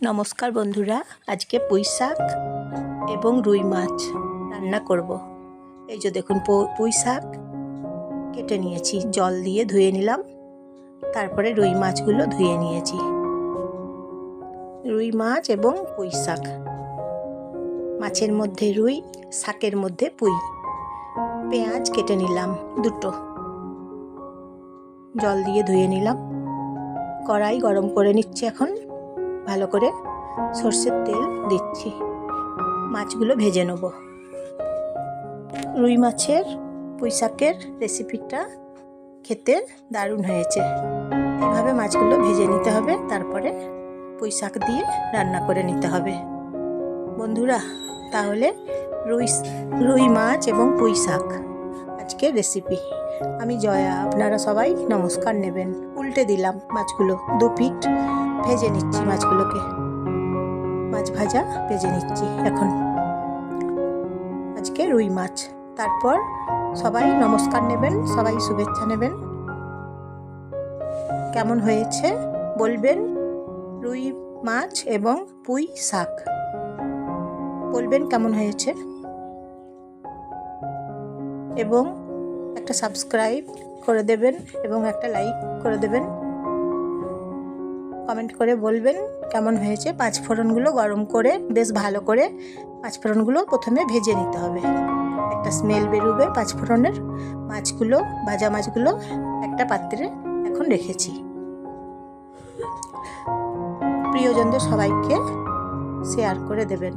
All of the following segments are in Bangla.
নমস্কার বন্ধুরা, আজকে পুঁই শাক এবং রুই মাছ রান্না করব। এই যে দেখুন পুঁই শাক কেটে নিয়েছি, জল দিয়ে ধুয়ে নিলাম, তারপরে রুই মাছগুলো ধুয়ে নিয়েছি। রুই মাছ এবং পুঁই শাক, মাছের মধ্যে রুই, শাকের মধ্যে পুঁই। পেঁয়াজ কেটে নিলাম, দুটো। জল দিয়ে ধুয়ে নিলাম, কড়াই গরম করে নিচ্ছি এখন। ভালো করে সর্ষের তেল দিচ্ছি। মাছগুলো ভেজে নেব। রুই মাছের পুঁইশাকের রেসিপিটা খেতে দারুণ হয়েছে। এভাবে মাছগুলো ভেজে নিতে হবে, তারপরে পুঁইশাক দিয়ে রান্না করে নিতে হবে। বন্ধুরা, তাহলে রুই রুই মাছ এবং পুঁই শাক আজকের রেসিপি। আমি জয়া, আপনারা সবাই নমস্কার নেবেন। উল্টে দিলাম মাছগুলো, দু পিঠ ভেজে নিচ্ছি মাছগুলোকে। মাছ ভাজা, ভেজে নিচ্ছি এখন। আজকে রুই মাছ। তারপর সবাই নমস্কার নেবেন, সবাই শুভেচ্ছা নেবেন। কেমন হয়েছে বলবেন? রুই মাছ এবং পুঁই শাক। বলবেন কেমন হয়েছে? এবং একটা সাবস্ক্রাইব করে দেবেন এবং একটা লাইক করে দেবেন। কমেন্ট করে বলবেন কেমন হয়েছে। পাঁচ ফোড়নগুলো গরম করে, বেশ ভালো করে পাঁচ ফোড়নগুলো প্রথমে ভেজে নিতে হবে। একটা স্মেল বেরোবে পাঁচ ফোড়নের। মাছগুলো, ভাজা মাছগুলো একটা পাত্রে এখন রেখেছি। প্রিয়জনদের সবাইকে শেয়ার করে দেবেন।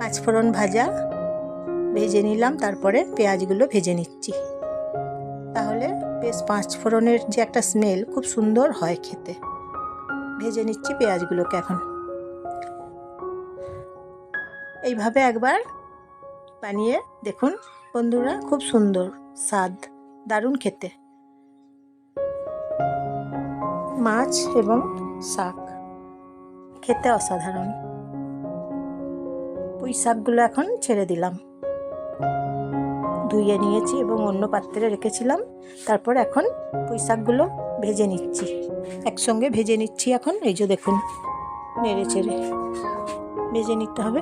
পাঁচ ফোড়ন ভাজা ভেজে নিলাম, তারপরে পেঁয়াজগুলো ভেজে নিচ্ছি। তাহলে বেশ পাঁচ ফোড়নের যে একটা স্মেল খুব সুন্দর হয় খেতে। ভেজে নিচ্ছি পেঁয়াজগুলোকে এখন। এইভাবে একবার বানিয়ে দেখুন বন্ধুরা, খুব সুন্দর, স্বাদ, দারুণ খেতে। মাছ এবং শাক, খেতে অসাধারণ। পুঁই শাকগুলো এখন ছেড়ে দিলাম। ধুয়ে নিয়েছি এবং অন্য পাত্রে রেখেছিলাম। তারপর এখন পুঁই শাকগুলো ভেজে নিচ্ছি। একসঙ্গে ভেজে নিচ্ছি এখন। এই যে দেখুন, নেড়ে চেড়ে ভেজে নিতে হবে।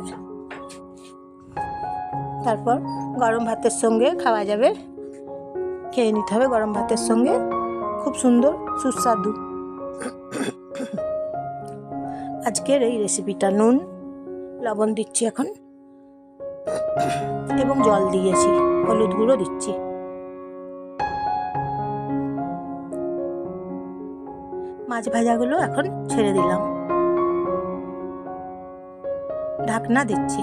তারপর গরম ভাতের সঙ্গে খাওয়া যাবে। খেয়ে নিতে হবে গরম ভাতের সঙ্গে। খুব সুন্দর, সুস্বাদু। আজকের এই রেসিপিটা নুন, লবণ দিচ্ছি এখন। এবং জল দিয়েছি, হলুদ গুঁড়ো দিচ্ছি। মাছ ভাজাগুলো এখন ছেড়ে দিলাম। ঢাকনা দিচ্ছি।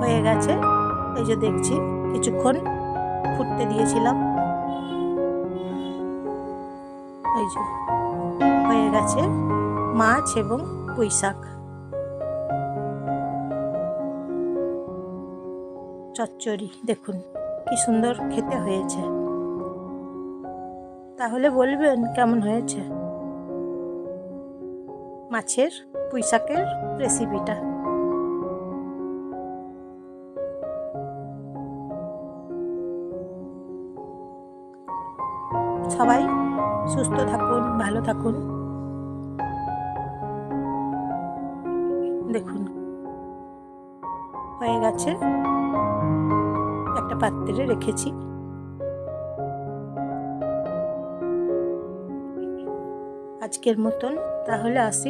হয়ে গেছে, এই যে দেখছি, কিছুক্ষণ ফুটতে দিয়েছিলাম। এই যে, হয়ে গেছে মাছ এবং পুঁই শাক চচ্চড়ি, দেখুন, কি সুন্দর খেতে হয়েছে। তাহলে বলবেন কেমন হয়েছে? মাছের, পুঁইশাকের রেসিপিটা সবাই সুস্থ থাকুন, ভালো থাকুন। দেখুন, হয়ে গেছে। একটা পাত্রে রেখেছি। আজকের মতন তাহলে আসি।